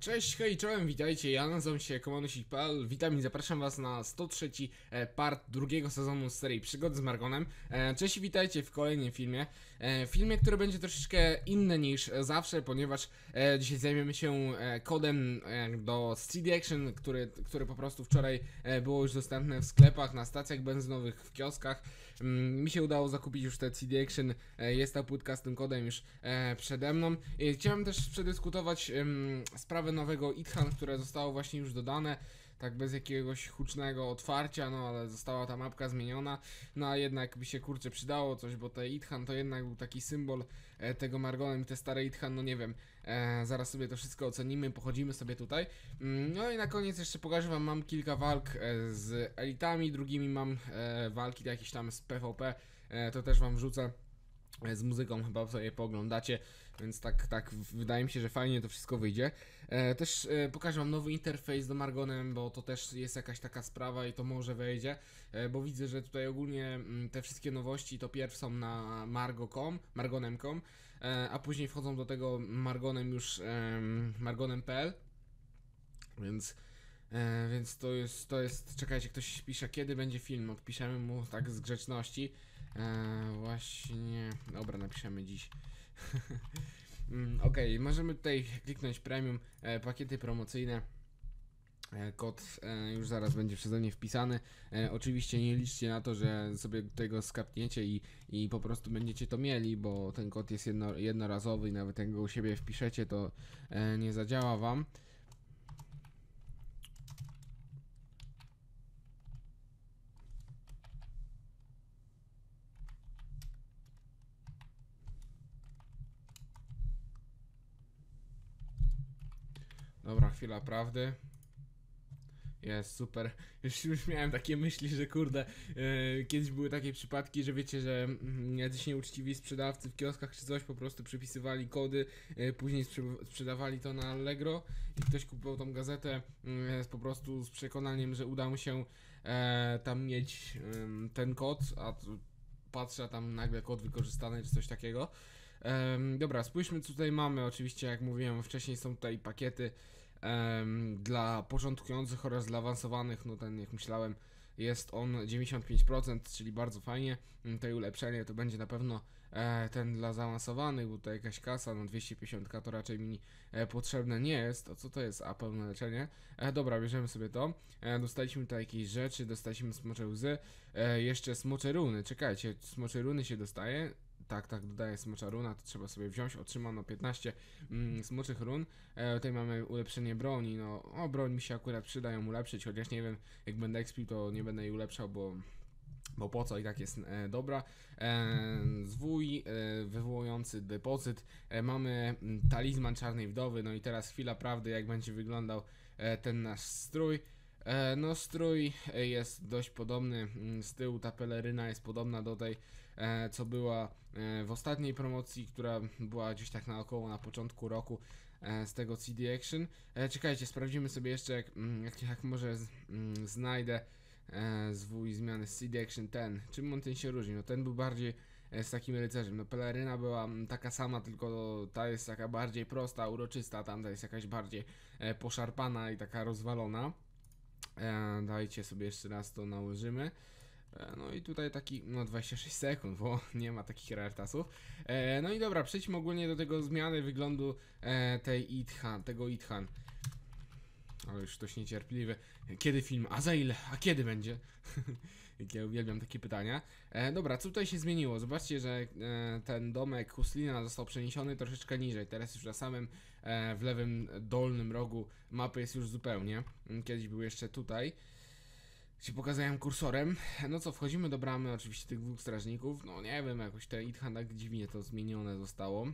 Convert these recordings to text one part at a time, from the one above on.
Cześć, hej, czołem, witajcie, ja nazywam się Komanusik.pl, witam i zapraszam was na 103 e, part drugiego sezonu serii Przygody z Margonem. E, Cześć i witajcie w kolejnym filmie. E, Filmie, który będzie troszeczkę inny niż zawsze, ponieważ dzisiaj zajmiemy się kodem do CD Action, który, który po prostu wczoraj było już dostępne w sklepach, na stacjach benzynowych, w kioskach. Mm, Mi się udało zakupić już te CD Action, jest ta płytka z tym kodem już przede mną. Chciałem też przedyskutować em, nowego Ithan, które zostało właśnie już dodane, tak bez jakiegoś hucznego otwarcia, no ale została ta mapka zmieniona, no a jednak by się kurczę przydało coś, bo te Ithan to jednak był taki symbol e, tego Margonem i te stare Ithan, no nie wiem, e, zaraz sobie to wszystko ocenimy, pochodzimy sobie tutaj. Mm, No i na koniec jeszcze pokażę wam, mam kilka walk e, z elitami, drugimi mam e, walki jakieś tam z PvP, e, to też wam wrzucę z muzyką chyba sobie pooglądacie, więc tak, tak wydaje mi się, że fajnie to wszystko wyjdzie. E, też e, pokażę wam nowy interfejs do Margonem, bo to też jest jakaś taka sprawa i to może wejdzie, e, bo widzę, że tutaj ogólnie mm, te wszystkie nowości to pierw są na margo.com, margonem.com, e, a później wchodzą do tego margonem już em, margonem.pl, więc E, więc to jest, to jest, czekajcie, ktoś pisze, kiedy będzie film, odpiszemy mu tak z grzeczności. E, właśnie, dobra, napiszemy dziś. mm, Okej, możemy tutaj kliknąć premium, e, pakiety promocyjne. E, Kod e, już zaraz będzie przeze mnie wpisany. E, oczywiście nie liczcie na to, że sobie tego skapniecie i, i po prostu będziecie to mieli, bo ten kod jest jedno, jednorazowy i nawet jak go u siebie wpiszecie, to nie zadziała wam. Chwila prawdy. Jest super. Już, już miałem takie myśli, że kurde, e, kiedyś były takie przypadki, że wiecie, że mm, jacyś nieuczciwi sprzedawcy w kioskach czy coś po prostu przypisywali kody, e, później sprze- sprzedawali to na Allegro i ktoś kupował tą gazetę z- po prostu z przekonaniem, że uda mu się e, tam mieć em, ten kod, a patrzę, tam nagle kod wykorzystany czy coś takiego. Em, dobra, spójrzmy co tutaj mamy. Oczywiście, jak mówiłem wcześniej, są tutaj pakiety dla początkujących oraz dla awansowanych. No ten, jak myślałem, jest on 95%, czyli bardzo fajnie. Mm, Tutaj ulepszenie to będzie na pewno e, ten dla zaawansowanych, bo tutaj jakaś kasa, no 250 to raczej mi e, potrzebne nie jest. To co to jest? A pełne leczenie. E, dobra, bierzemy sobie to. Dostaliśmy tutaj jakieś rzeczy, dostaliśmy smocze łzy, jeszcze smocze runy. Czekajcie, smocze runy się dostaje. Tak, tak, dodaję smocza runa, to trzeba sobie wziąć. Otrzymano 15 mm, smoczych run. E, tutaj mamy ulepszenie broni. No, o, broń mi się akurat przyda ją ulepszyć, chociaż nie wiem, jak będę expił, to nie będę jej ulepszał, bo bo po co i tak jest e, dobra. E, zwój e, wywołujący depozyt. E, mamy mm, talizman czarnej wdowy. No i teraz chwila prawdy, jak będzie wyglądał e, ten nasz strój. E, no, strój e, jest dość podobny. mm, Z tyłu ta peleryna jest podobna do tej, e, co była w ostatniej promocji, która była gdzieś tak naokoło na początku roku z tego CD Action. Czekajcie, sprawdzimy sobie jeszcze, jak, mm, jak, jak może z, mm, znajdę zwój zmiany z CD Action ten. Czym on ten się różni? No ten był bardziej z takim rycerzem. No peleryna była taka sama, tylko ta jest taka bardziej prosta, uroczysta, tamta jest jakaś bardziej poszarpana i taka rozwalona. E, dajcie sobie jeszcze raz to nałożymy. E, No i tutaj taki, no 26 sekund, bo nie ma takich rartasów. E, no i dobra, przejdźmy ogólnie do tego zmiany wyglądu e, tej Ithan, tego Ithan. Ale już ktoś niecierpliwy. Kiedy film? A za ile? A kiedy będzie? Ja uwielbiam takie pytania. E, dobra, co tutaj się zmieniło? Zobaczcie, że e, ten domek Huslina został przeniesiony troszeczkę niżej. Teraz już na samym e, w lewym dolnym rogu mapy jest już zupełnie. Mm, Kiedyś był jeszcze tutaj. Ci pokazałem kursorem. No co, wchodzimy do bramy oczywiście tych dwóch strażników. No nie wiem, jakoś te Ithan tak dziwnie to zmienione zostało.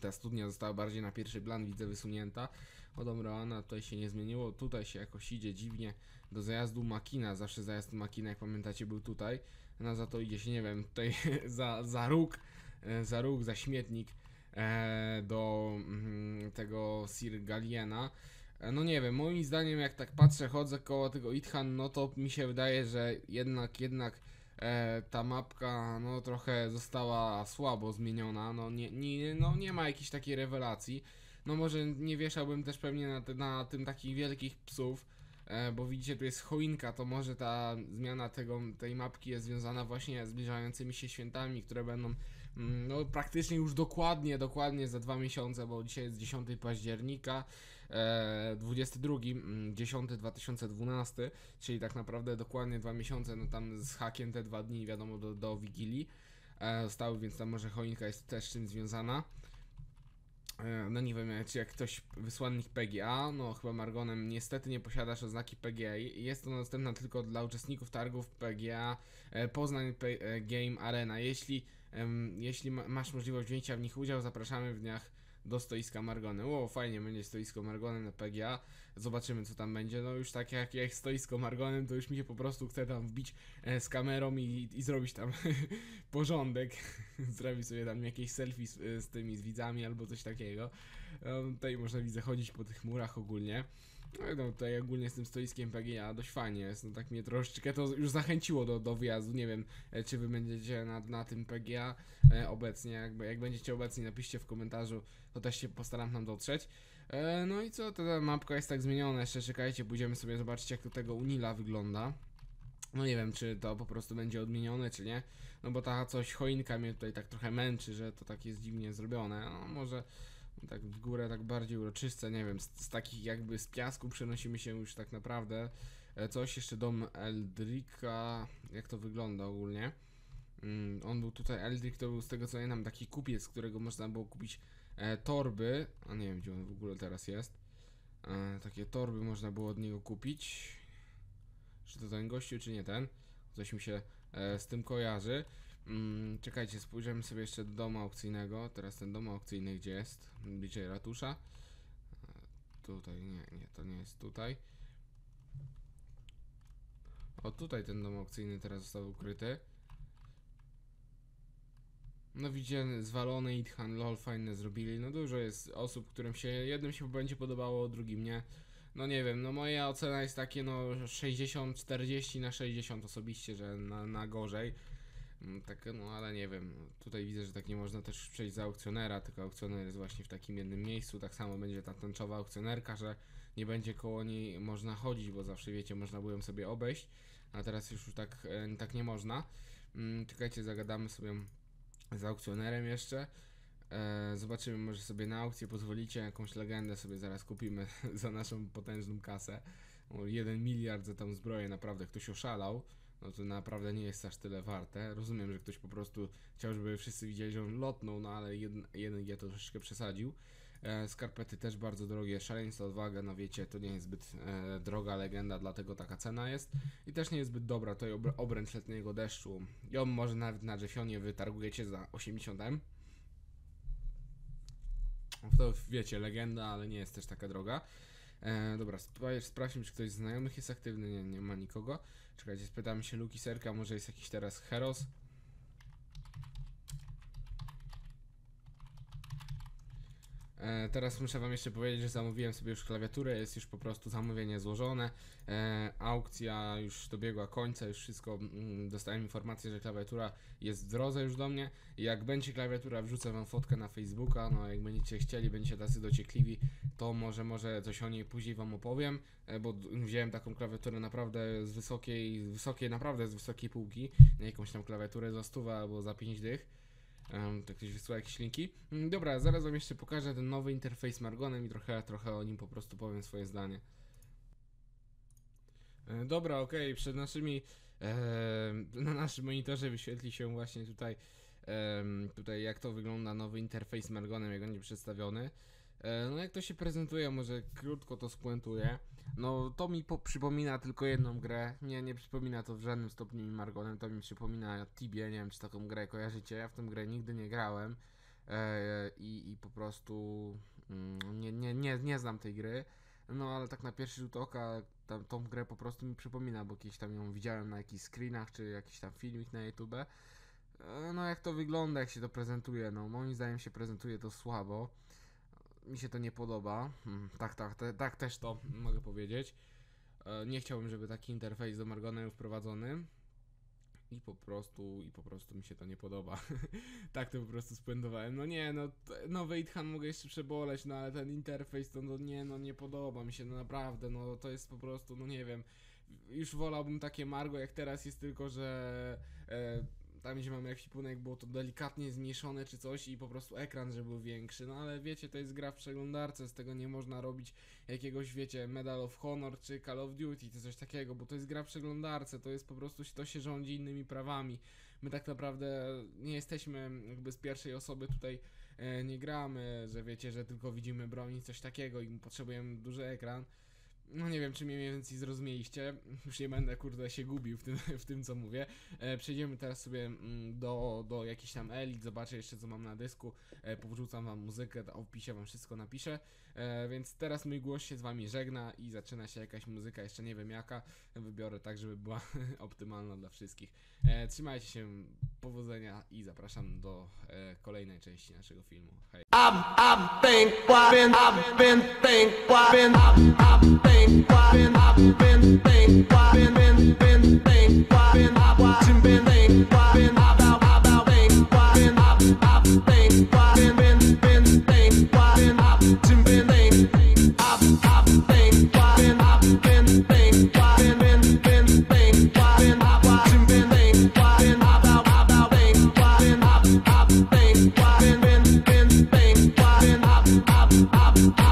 Ta studnia została bardziej na pierwszy plan, widzę, wysunięta. O dobra, Anna tutaj się nie zmieniło. Tutaj się jakoś idzie dziwnie do zajazdu Makina. Zawsze zajazd Makina, jak pamiętacie, był tutaj. No za to idzie się, nie wiem, tutaj za, za róg, e, za róg, za śmietnik e, do mm, tego Sir Galiena. E, No nie wiem, moim zdaniem jak tak patrzę, chodzę koło tego Ithan, no to mi się wydaje, że jednak, jednak e, ta mapka no trochę została słabo zmieniona, no nie, nie, no nie ma jakiejś takiej rewelacji. No może nie wieszałbym też pewnie na, te, na tym takich wielkich psów, e, bo widzicie tu jest choinka, to może ta zmiana tego, tej mapki jest związana właśnie z zbliżającymi się świętami, które będą mm, no praktycznie już dokładnie, dokładnie za dwa miesiące, bo dzisiaj jest 10 października, 22, mm, 10 2012, czyli tak naprawdę dokładnie dwa miesiące, no tam z hakiem te dwa dni wiadomo do, do Wigilii e, zostały, więc tam może choinka jest też czym związana. E, No nie wiem, czy jak ktoś wysłannik PGA, no chyba Margonem niestety nie posiadasz oznaki PGA. Jest to dostępna tylko dla uczestników targów PGA e, Poznań P Game Arena. Jeśli, jeśli ma, masz możliwość wzięcia w nich udział, zapraszamy w dniach do stoiska Margony. O, fajnie, będzie stoisko Margonem na PGA. Zobaczymy, co tam będzie. No już tak jak, jak stoisko Margonem, to już mi się po prostu chce tam wbić e, z kamerą i, i zrobić tam porządek. Zrobić sobie tam jakieś selfie z, z tymi, z widzami albo coś takiego. Um, tutaj można widzę chodzić po tych murach ogólnie. No, no tutaj ogólnie z tym stoiskiem PGA dość fajnie jest, no tak mnie troszeczkę to już zachęciło do, do wyjazdu, nie wiem e, czy wy będziecie na, na tym PGA e, obecnie, jakby, jak będziecie obecni napiszcie w komentarzu, to też się postaram tam dotrzeć. E, no i co, ta mapka jest tak zmieniona, jeszcze czekajcie, pójdziemy sobie zobaczyć jak to tego Unila wygląda. No nie wiem, czy to po prostu będzie odmienione, czy nie. No bo ta coś choinka mnie tutaj tak trochę męczy, że to tak jest dziwnie zrobione. No może tak w górę, tak bardziej uroczyste, nie wiem, z, z takich jakby z piasku przenosimy się już tak naprawdę. E, Coś jeszcze dom Eldrika, jak to wygląda ogólnie. Mm, on był tutaj, Eldrik to był z tego co pamiętam taki kupiec, którego można było kupić e, torby, a nie wiem gdzie on w ogóle teraz jest. E, takie torby można było od niego kupić. Czy to ten gościu, czy nie ten? Coś mi się e, z tym kojarzy. Mm, czekajcie, spojrzymy sobie jeszcze do domu aukcyjnego. Teraz ten dom aukcyjny gdzie jest? Bliżej ratusza. E, tutaj, nie, nie, to nie jest tutaj. O, tutaj ten dom aukcyjny teraz został ukryty. No widzicie, zwalony Ithan, lol, fajne zrobili. No dużo jest osób, którym się, jednym się będzie podobało, drugim nie. No nie wiem, no moja ocena jest takie no 60, 40 na 60 osobiście, że na, na gorzej. Mm, Tak, no ale nie wiem, tutaj widzę, że tak nie można też przejść za aukcjonera, tylko aukcjoner jest właśnie w takim jednym miejscu, tak samo będzie ta tęczowa aukcjonerka, że nie będzie koło niej można chodzić, bo zawsze wiecie, można było ją sobie obejść, a teraz już tak, e, tak nie można. Mm, Czekajcie, zagadamy sobie z aukcjonerem jeszcze. E, zobaczymy, może sobie na aukcję pozwolicie, jakąś legendę sobie zaraz kupimy za naszą potężną kasę. 1 miliard za tą zbroję, naprawdę ktoś oszalał. No to naprawdę nie jest aż tyle warte. Rozumiem, że ktoś po prostu chciał, żeby wszyscy widzieli, że on lotnął, no ale jeden, jeden G to troszeczkę przesadził. E, skarpety też bardzo drogie, szaleństwo, odwaga, no wiecie, to nie jest zbyt e, droga legenda, dlatego taka cena jest. I też nie jest zbyt dobra, to obr- obręcz letniego deszczu. Ją może nawet na Jeffonie wytargujecie za 80M. To wiecie, legenda, ale nie jest też taka droga. E, dobra, spra- sprawdźmy, czy ktoś z znajomych jest aktywny. Nie, nie ma nikogo. Czekajcie, spytamy się Luki Serka, może jest jakiś teraz Heros. E, teraz muszę wam jeszcze powiedzieć, że zamówiłem sobie już klawiaturę, jest już po prostu zamówienie złożone. E, aukcja już dobiegła końca, już wszystko, mm, dostałem informację, że klawiatura jest w drodze już do mnie. Jak będzie klawiatura, wrzucę wam fotkę na Facebooka, no jak będziecie chcieli, będziecie tacy dociekliwi, to może, może coś o niej później wam opowiem, e, bo wziąłem taką klawiaturę naprawdę z wysokiej, wysokiej, naprawdę z wysokiej półki, jakąś tam klawiaturę za stówę albo za 5 dych. To ktoś wysłał jakieś linki. Mm, Dobra, zaraz wam jeszcze pokażę ten nowy interfejs Margonem i trochę, trochę o nim po prostu powiem swoje zdanie. E, Dobra, okej, przed naszymi e, na naszym monitorze wyświetli się właśnie tutaj em, tutaj jak to wygląda nowy interfejs Margonem, jak będzie przedstawiony. E, no jak to się prezentuje, może krótko to spuentuję. No to mi po- przypomina tylko jedną grę. Nie, nie przypomina to w żadnym stopniu mi Margonem, to mi przypomina Tibie, nie wiem czy taką grę kojarzycie. Ja w tę grę nigdy nie grałem e, i, i po prostu mm, nie, nie, nie, nie znam tej gry. No ale tak na pierwszy rzut oka tam, tą grę po prostu mi przypomina, bo kiedyś tam ją widziałem na jakichś screenach, czy jakiś tam filmik na YouTube. E, No jak to wygląda, jak się to prezentuje, no moim zdaniem się prezentuje to słabo. Mi się to nie podoba. Hmm, Tak, tak, te, tak też to mogę powiedzieć. E, Nie chciałbym, żeby taki interfejs do Margonem był wprowadzony. i po prostu, i po prostu mi się to nie podoba. tak to po prostu spędowałem. No nie, no nowy 8 mogę jeszcze przeboleć, no ale ten interfejs to no nie, no nie podoba mi się, no naprawdę, no to jest po prostu, no nie wiem. Już wolałbym takie Margo jak teraz jest tylko, że e, tam gdzie mamy ekwipunek było to delikatnie zmniejszone czy coś i po prostu ekran, że był większy, no ale wiecie, to jest gra w przeglądarce, z tego nie można robić jakiegoś, wiecie, Medal of Honor czy Call of Duty czy coś takiego, bo to jest gra w przeglądarce, to jest po prostu, to się rządzi innymi prawami. My tak naprawdę nie jesteśmy jakby z pierwszej osoby tutaj e, nie gramy, że wiecie, że tylko widzimy broń coś takiego i potrzebujemy duży ekran. No nie wiem, czy mnie mniej więcej zrozumieliście. Już nie będę, kurde, się gubił w tym, w tym co mówię. E, przejdziemy teraz sobie mm, do, do jakichś tam elit, zobaczę jeszcze co mam na dysku. E, powrzucam wam muzykę, w opisie wam wszystko napiszę. E, więc teraz mój głos się z wami żegna i zaczyna się jakaś muzyka, jeszcze nie wiem jaka. Wybiorę tak, żeby była optymalna dla wszystkich. E, trzymajcie się, powodzenia i zapraszam do e, kolejnej części naszego filmu. Hej. I've, been, I've been, up, up, up.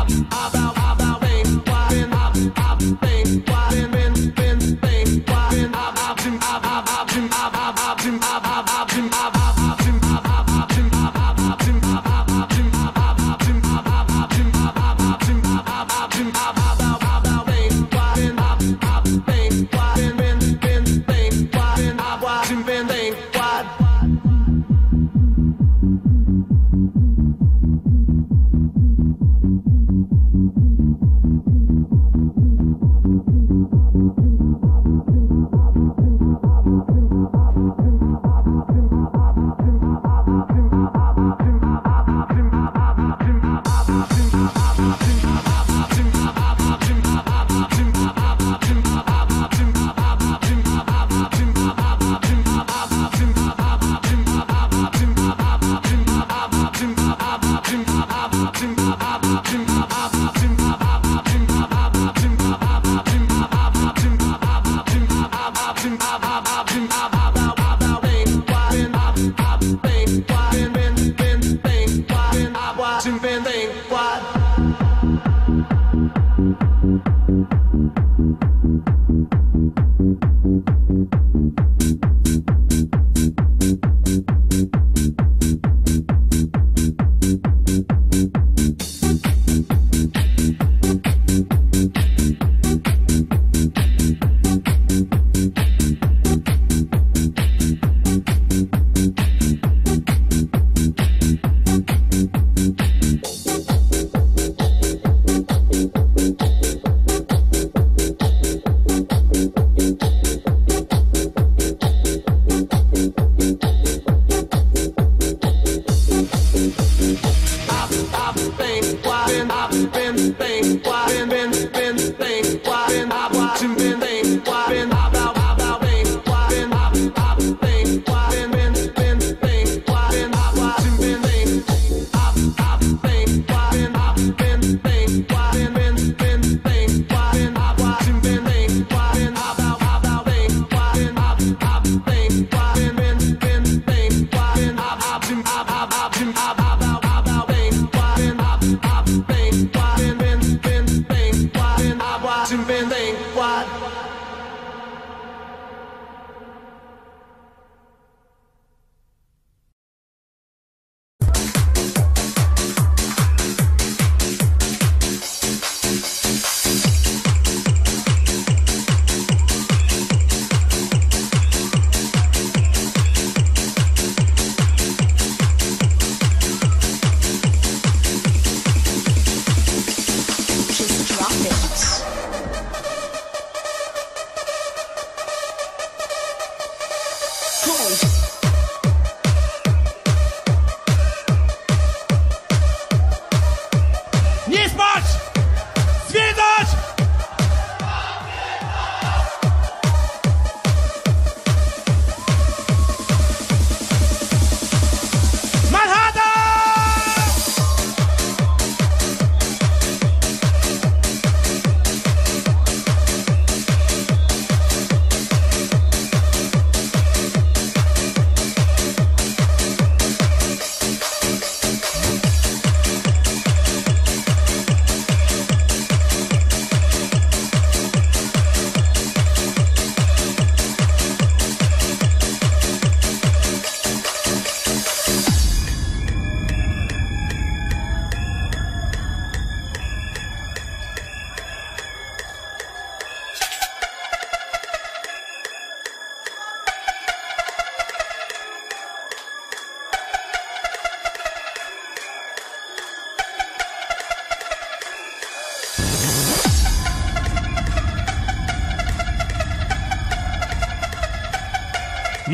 thing. Been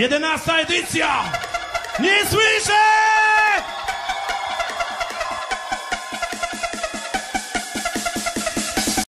Jedenasta edycja! Nie słyszę!